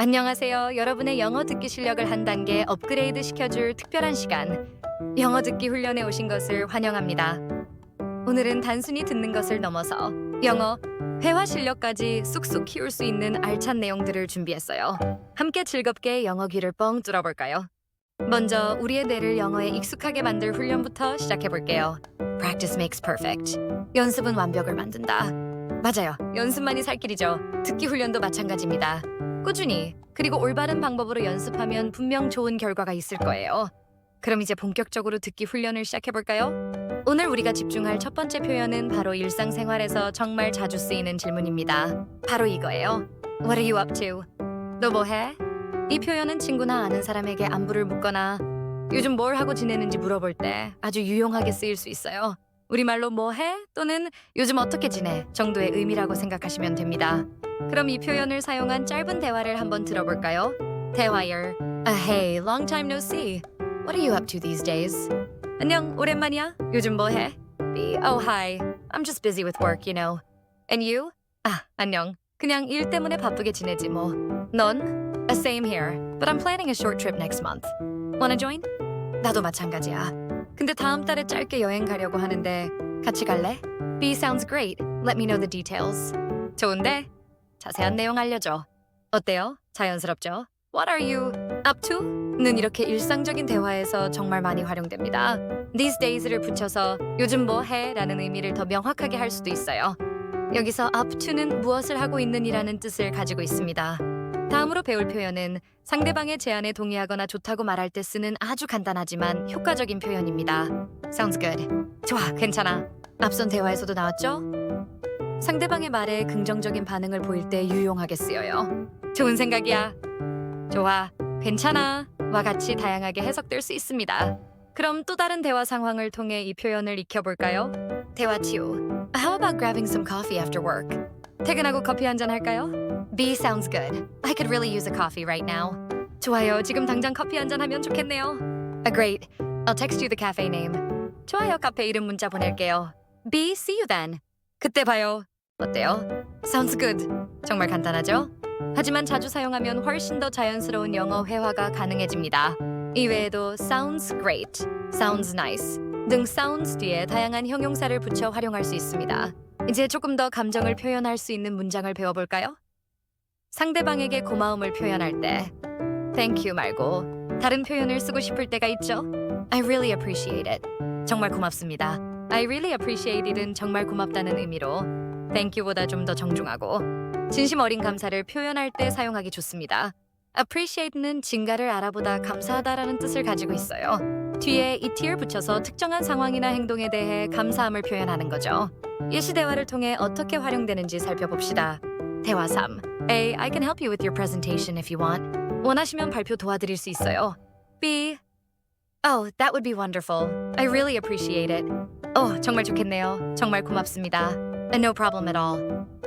안녕하세요. 여러분의 영어 듣기 실력을 한 단계 업그레이드 시켜줄 특별한 시간. 영어 듣기 훈련에 오신 것을 환영합니다. 오늘은 단순히 듣는 것을 넘어서 영어 회화 실력까지 쑥쑥 키울 수 있는 알찬 내용들을 준비했어요. 함께 즐겁게 영어 귀를 뻥 뚫어볼까요? 먼저 우리의 뇌를 영어에 익숙하게 만들 훈련부터 시작해 볼게요. Practice makes perfect. 연습은 완벽을 만든다. 맞아요. 연습만이 살 길이죠. 듣기 훈련도 마찬가지입니다. 꾸준히 그리고 올바른 방법으로 연습하면 분명 좋은 결과가 있을 거예요. 그럼 이제 본격적으로 듣기 훈련을 시작해 볼까요? 오늘 우리가 집중할 첫 번째 표현은 바로 일상생활에서 정말 자주 쓰이는 질문입니다. 바로 이거예요. What are you up to? 너 뭐 해? 이 표현은 친구나 아는 사람에게 안부를 묻거나 요즘 뭘 하고 지내는지 물어볼 때 아주 유용하게 쓰일 수 있어요. 우리말로 뭐 해? 또는 요즘 어떻게 지내? 정도의 의미라고 생각하시면 됩니다. 그럼 이 표현을 사용한 짧은 대화를 한번 들어볼까요? 대화열. Uh, hey, long time no see. What are you up to these days? 안녕, 오랜만이야. 요즘 뭐 해? B. Oh, hi. I'm just busy with work, you know. And you? 아, 안녕. 그냥 일 때문에 바쁘게 지내지 뭐. 넌? Same here. But I'm planning a short trip next month. Wanna join? 나도 마찬가지야. 근데 다음 달에 짧게 여행 가려고 하는데 같이 갈래? B sounds great. Let me know the details. 좋은데? 자세한 내용 알려줘. 어때요? 자연스럽죠? What are you up to? 는 이렇게 일상적인 대화에서 정말 많이 활용됩니다. These days를 붙여서 요즘 뭐 해? 라는 의미를 더 명확하게 할 수도 있어요. 여기서 up to는 무엇을 하고 있는이라는 뜻을 가지고 있습니다. 다음으로 배울 표현은 상대방의 제안에 동의하거나 좋다고 말할 때 쓰는 아주 간단하지만 효과적인 표현입니다. Sounds good. 좋아, 괜찮아. 앞선 대화에서도 나왔죠? 상대방의 말에 긍정적인 반응을 보일 때 유용하게 쓰여요. 좋은 생각이야. 좋아, 괜찮아. 와 같이 다양하게 해석될 수 있습니다. 그럼 또 다른 대화 상황을 통해 이 표현을 익혀볼까요? 대화 치유. How about grabbing some coffee after work? 퇴근하고 커피 한 잔 할까요? B sounds good. I could really use a coffee right now. 좋아요. 지금 당장 커피 한 잔 하면 좋겠네요. A great. I'll text you the cafe name. 좋아요. 카페 이름 문자 보낼게요. B see you then. 그때 봐요. 어때요? Sounds good. 정말 간단하죠? 하지만 자주 사용하면 훨씬 더 자연스러운 영어 회화가 가능해집니다. 이외에도 sounds great, sounds nice 등 sounds 뒤에 다양한 형용사를 붙여 활용할 수 있습니다. 이제 조금 더 감정을 표현할 수 있는 문장을 배워볼까요? 상대방에게 고마움을 표현할 때 thank you 말고 다른 표현을 쓰고 싶을 때가 있죠. I really appreciate it. 정말 고맙습니다. I really appreciate it은 정말 고맙다는 의미로 thank you보다 좀 더 정중하고 진심 어린 감사를 표현할 때 사용하기 좋습니다. appreciate는 진가를 알아보다 감사하다라는 뜻을 가지고 있어요. 뒤에 et를 붙여서 특정한 상황이나 행동에 대해 감사함을 표현하는 거죠. 예시 대화를 통해 어떻게 활용되는지 살펴봅시다. 대화 3. A. I can help you with your presentation if you want. 원하시면 발표 도와드릴 수 있어요. B. Oh, that would be wonderful. I really appreciate it. 어, 정말 좋겠네요. 정말 고맙습니다. No problem at all.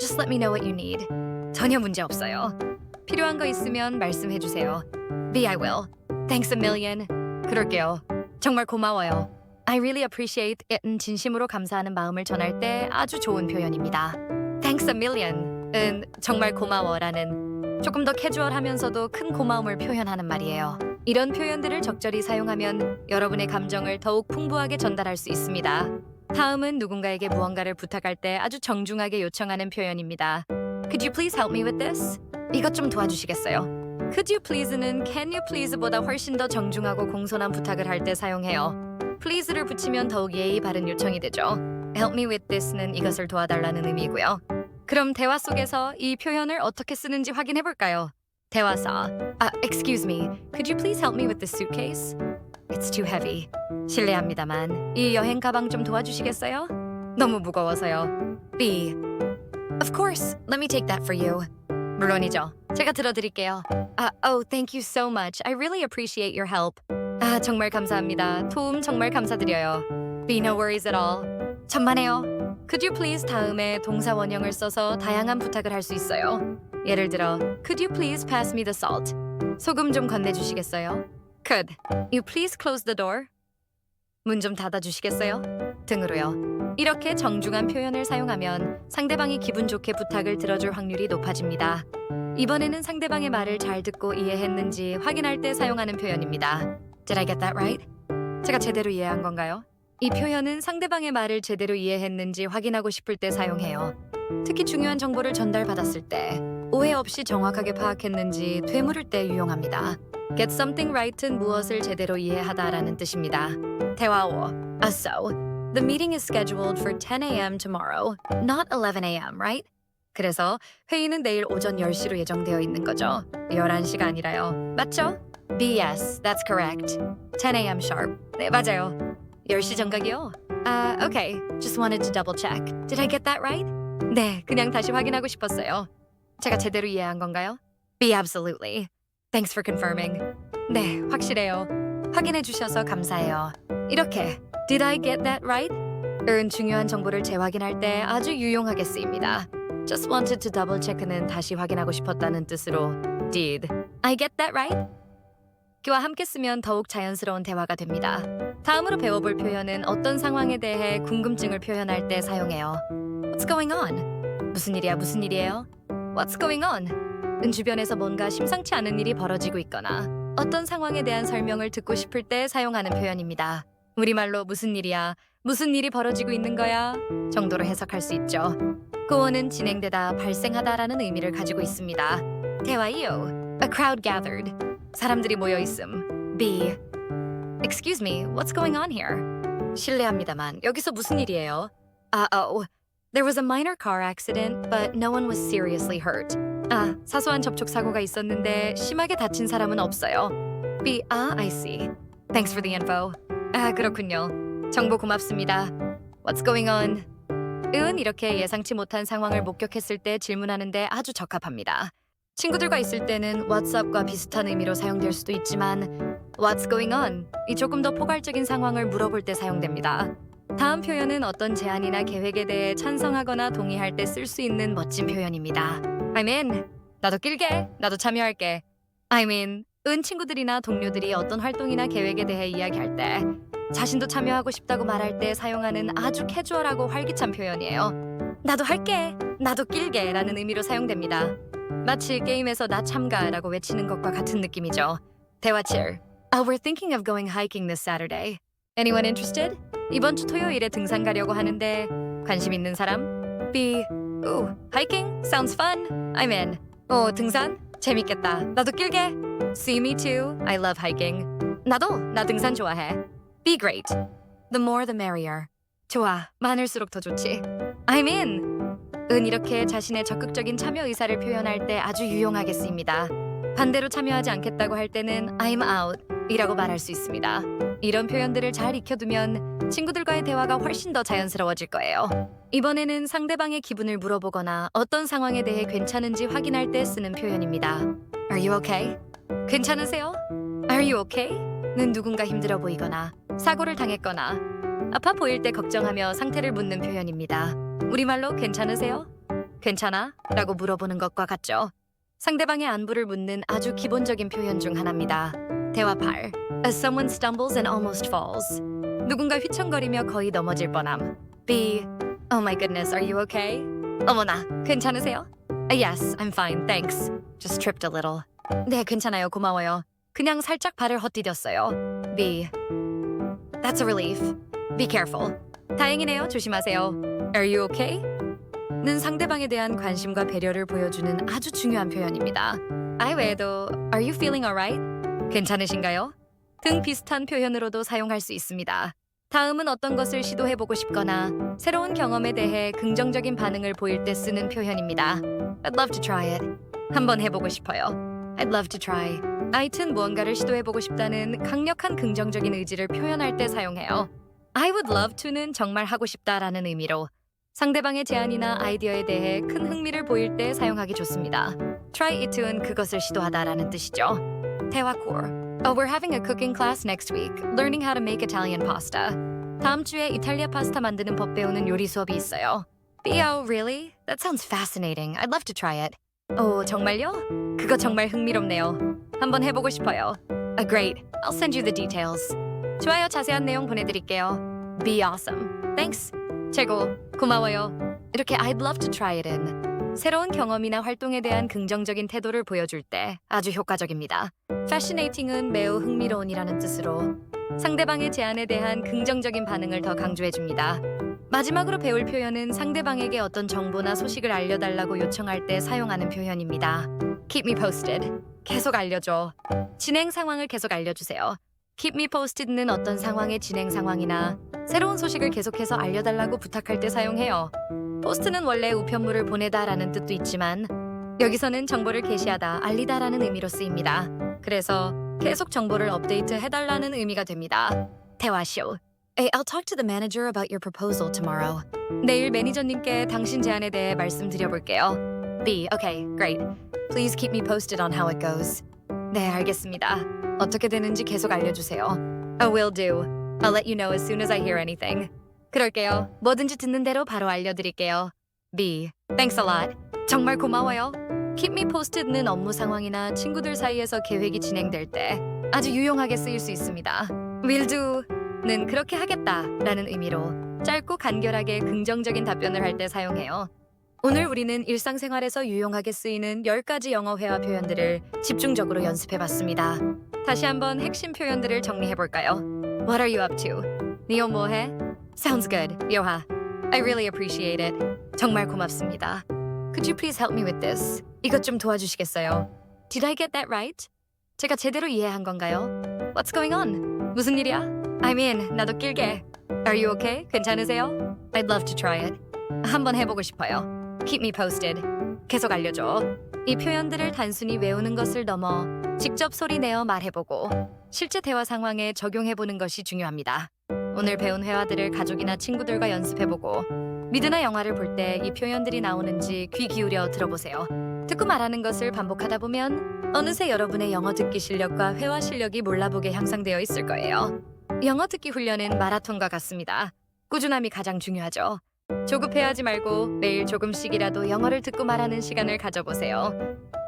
Just let me know what you need. 전혀 문제 없어요. 필요한 거 있으면 말씀해 주세요. B I will. Thanks a million. 그럴게요. 정말 고마워요. I really appreciate it은 진심으로 감사하는 마음을 전할 때 아주 좋은 표현입니다. Thanks a million 은 정말 고마워라는 조금 더 캐주얼하면서도 큰 고마움을 표현하는 말이에요. 이런 표현들을 적절히 사용하면 여러분의 감정을 더욱 풍부하게 전달할 수 있습니다. 다음은 누군가에게 무언가를 부탁할 때 아주 정중하게 요청하는 표현입니다. Could you please help me with this? 이것 좀 도와주시겠어요? Could you please는 can you please보다 훨씬 더 정중하고 공손한 부탁을 할 때 사용해요. please를 붙이면 더욱 예의 바른 요청이 되죠. help me with this는 이것을 도와달라는 의미고요. 그럼 대화 속에서 이 표현을 어떻게 쓰는지 확인해 볼까요? 대화사. 아, excuse me. Could you please help me with this suitcase? It's too heavy. 실례합니다만 이 여행 가방 좀 도와주시겠어요? 너무 무거워서요. B. Of course. Let me take that for you. 물론이죠. 제가 들어드릴게요. 아, oh, thank you so much. I really appreciate your help. 아, 정말 감사합니다. 도움 정말 감사드려요. Be no worries at all. 천만에요. Could you please 다음에 동사 원형을 써서 다양한 부탁을 할 수 있어요. 예를 들어, Could you please pass me the salt? 소금 좀 건네 주시겠어요? Could you please close the door? 문 좀 닫아 주시겠어요? 등으로요. 이렇게 정중한 표현을 사용하면 상대방이 기분 좋게 부탁을 들어줄 확률이 높아집니다. 이번에는 상대방의 말을 잘 듣고 이해했는지 확인할 때 사용하는 표현입니다. Did I get that right? 제가 제대로 이해한 건가요? 이 표현은 상대방의 말을 제대로 이해했는지 확인하고 싶을 때 사용해요. 특히 중요한 정보를 전달받았을 때 오해 없이 정확하게 파악했는지 되물을 때 유용합니다. Get something right은 무엇을 제대로 이해하다라는 뜻입니다. 대화 5. Uh, so, the meeting is scheduled for 10 a.m. tomorrow, not 11 a.m., right? 그래서 회의는 내일 오전 10시로 예정되어 있는 거죠. 11시가 아니라요. 맞죠? B yes, that's correct. 10 a.m. sharp. 네, 맞아요. 10시 정각이요? 아, okay. Just wanted to double check. Did I get that right? 네, 그냥 다시 확인하고 싶었어요. 제가 제대로 이해한 건가요? B absolutely. Thanks for confirming. 네, 확실해요. 확인해 주셔서 감사해요. 이렇게 Did I get that right? 은 중요한 정보를 재확인할 때 아주 유용하게 쓰입니다. Just wanted to double check는 다시 확인하고 싶었다는 뜻으로 Did I get that right? 기와 함께 쓰면 더욱 자연스러운 대화가 됩니다. 다음으로 배워볼 표현은 어떤 상황에 대해 궁금증을 표현할 때 사용해요. What's going on? 무슨 일이야 무슨 일이에요? What's going on? 은 주변에서 뭔가 심상치 않은 일이 벌어지고 있거나 어떤 상황에 대한 설명을 듣고 싶을 때 사용하는 표현입니다. 우리말로 무슨 일이야, 무슨 일이 벌어지고 있는 거야 정도로 해석할 수 있죠. 고어는 진행되다, 발생하다라는 의미를 가지고 있습니다. 대화 2호 A crowd gathered. 사람들이 모여 있음. B. Excuse me, what's going on here? 실례합니다만 여기서 무슨 일이에요? 아, oh. There was a minor car accident, but no one was seriously hurt. 아, 사소한 접촉 사고가 있었는데 심하게 다친 사람은 없어요. B. 아, I see. Thanks for the info. 아, 그렇군요. 정보 고맙습니다. What's going on? 은 이렇게 예상치 못한 상황을 목격했을 때 질문하는데 아주 적합합니다. 친구들과 있을 때는 up과 비슷한 의미로 사용될 수도 있지만 What's going on? 이 조금 더 포괄적인 상황을 물어볼 때 사용됩니다. 다음 표현은 어떤 제안이나 계획에 대해 찬성하거나 동의할 때 쓸 수 있는 멋진 표현입니다. I'm in. 나도 낄게. 나도 참여할게. I'm in. 은 친구들이나 동료들이 어떤 활동이나 계획에 대해 이야기할 때 자신도 참여하고 싶다고 말할 때 사용하는 아주 캐주얼하고 활기찬 표현이에요. 나도 할게. 나도 낄게. 라는 의미로 사용됩니다. 마치 게임에서 나 참가라고 외치는 것과 같은 느낌이죠. 대화 7. Oh, we're thinking of going hiking this Saturday. Anyone interested? 이번 주 토요일에 등산 가려고 하는데 관심 있는 사람? B. Ooh, hiking? Sounds fun. I'm in. 어, 등산? 재밌겠다. 나도 낄게. See me too. I love hiking. 나도 나 등산 좋아해. Be great. The more the merrier. 좋아. 많을수록 더 좋지. I'm in. 은 이렇게 자신의 적극적인 참여 의사를 표현할 때 아주 유용하게 쓰입니다. 반대로 참여하지 않겠다고 할 때는 I'm out 이라고 말할 수 있습니다. 이런 표현들을 잘 익혀두면 친구들과의 대화가 훨씬 더 자연스러워질 거예요. 이번에는 상대방의 기분을 물어보거나 어떤 상황에 대해 괜찮은지 확인할 때 쓰는 표현입니다. Are you okay? 괜찮으세요? Are you okay? 는 누군가 힘들어 보이거나 사고를 당했거나 아파 보일 때 걱정하며 상태를 묻는 표현입니다. 우리말로 괜찮으세요? 괜찮아? 라고 물어보는 것과 같죠. 상대방의 안부를 묻는 아주 기본적인 표현 중 하나입니다. 대화 8. As someone stumbles and almost falls. 누군가 휘청거리며 거의 넘어질 뻔함. B. Oh my goodness, are you okay? 어머나, 괜찮으세요? Uh, Yes, I'm fine, thanks. Just tripped a little. 네, 괜찮아요, 고마워요. 그냥 살짝 발을 헛디뎠어요. B. That's a relief. Be careful. 다행이네요, 조심하세요. Are you okay? 는 상대방에 대한 관심과 배려를 보여주는 아주 중요한 표현입니다. 아 외에도 Are you feeling alright? 괜찮으신가요? 등 비슷한 표현으로도 사용할 수 있습니다. 다음은 어떤 것을 시도해보고 싶거나 새로운 경험에 대해 긍정적인 반응을 보일 때 쓰는 표현입니다. I'd love to try it. 한번 해보고 싶어요. I'd love to try. 아이튼 무언가를 시도해보고 싶다는 강력한 긍정적인 의지를 표현할 때 사용해요. I would love to는 정말 하고 싶다라는 의미로 상대방의 제안이나 아이디어에 대해 큰 흥미를 보일 때 사용하기 좋습니다. Try it to는 그것을 시도하다라는 뜻이죠. 대화 core. Oh, we're having a cooking class next week, learning how to make Italian pasta. 다음 주에 이탈리아 파스타 만드는 법 배우는 요리 수업이 있어요. B.O. Really? That sounds fascinating. I'd love to try it. 오, 정말요? 그거 정말 흥미롭네요. 한번 해보고 싶어요. Uh, great. I'll send you the details. 좋아요. 자세한 내용 보내드릴게요. Be awesome. Thanks. 최고. 고마워요. 이렇게 I'd love to try it in 새로운 경험이나 활동에 대한 긍정적인 태도를 보여줄 때 아주 효과적입니다. Fascinating은 매우 흥미로운이라는 뜻으로 상대방의 제안에 대한 긍정적인 반응을 더 강조해 줍니다. 마지막으로 배울 표현은 상대방에게 어떤 정보나 소식을 알려달라고 요청할 때 사용하는 표현입니다. Keep me posted. 계속 알려줘. 진행 상황을 계속 알려주세요. Keep me posted는 어떤 상황의 진행 상황이나 새로운 소식을 계속해서 알려달라고 부탁할 때 사용해요. 포스트는 원래 우편물을 보내다라는 뜻도 있지만 여기서는 정보를 게시하다, 알리다라는 의미로 쓰입니다. 그래서 계속 정보를 업데이트 해달라는 의미가 됩니다. 대화쇼. Hey, I'll talk to the manager about your proposal tomorrow. 내일 매니저님께 당신 제안에 대해 말씀드려볼게요. B. Okay, great. Please keep me posted on how it goes. 네, 알겠습니다. 어떻게 되는지 계속 알려주세요. I will do. I'll let you know as soon as I hear anything. 그럴게요. 뭐든지 듣는 대로 바로 알려드릴게요. B. Thanks a lot. 정말 고마워요. Keep me posted는 업무 상황이나 친구들 사이에서 계획이 진행될 때 아주 유용하게 쓰일 수 있습니다. Will do는 그렇게 하겠다라는 의미로 짧고 간결하게 긍정적인 답변을 할 때 사용해요. 오늘 우리는 일상생활에서 유용하게 쓰이는 10가지 영어 회화 표현들을 집중적으로 연습해 봤습니다. 다시 한번 핵심 표현들을 정리해 볼까요? What are you up to? 니오 뭐해? Sounds good, 요하. I really appreciate it. 정말 고맙습니다. Could you please help me with this? 이것 좀 도와주시겠어요? Did I get that right? 제가 제대로 이해한 건가요? What's going on? 무슨 일이야? I'm in. 나도 길게. Are you okay? 괜찮으세요? I'd love to try it. 한번 해보고 싶어요. Keep me posted. 계속 알려줘. 이 표현들을 단순히 외우는 것을 넘어 직접 소리 내어 말해보고 실제 대화 상황에 적용해보는 것이 중요합니다. 오늘 배운 회화들을 가족이나 친구들과 연습해보고 미드나 영화를 볼 때 이 표현들이 나오는지 귀 기울여 들어보세요. 듣고 말하는 것을 반복하다 보면 어느새 여러분의 영어 듣기 실력과 회화 실력이 몰라보게 향상되어 있을 거예요. 영어 듣기 훈련은 마라톤과 같습니다. 꾸준함이 가장 중요하죠. 조급해하지 말고 매일 조금씩이라도 영어를 듣고 말하는 시간을 가져보세요.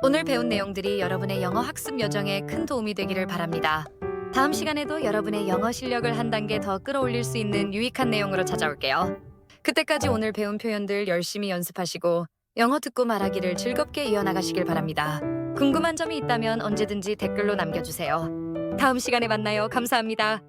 오늘 배운 내용들이 여러분의 영어 학습 여정에 큰 도움이 되기를 바랍니다. 다음 시간에도 여러분의 영어 실력을 한 단계 더 끌어올릴 수 있는 유익한 내용으로 찾아올게요. 그때까지 오늘 배운 표현들 열심히 연습하시고 영어 듣고 말하기를 즐겁게 이어나가시길 바랍니다. 궁금한 점이 있다면 언제든지 댓글로 남겨주세요. 다음 시간에 만나요. 감사합니다.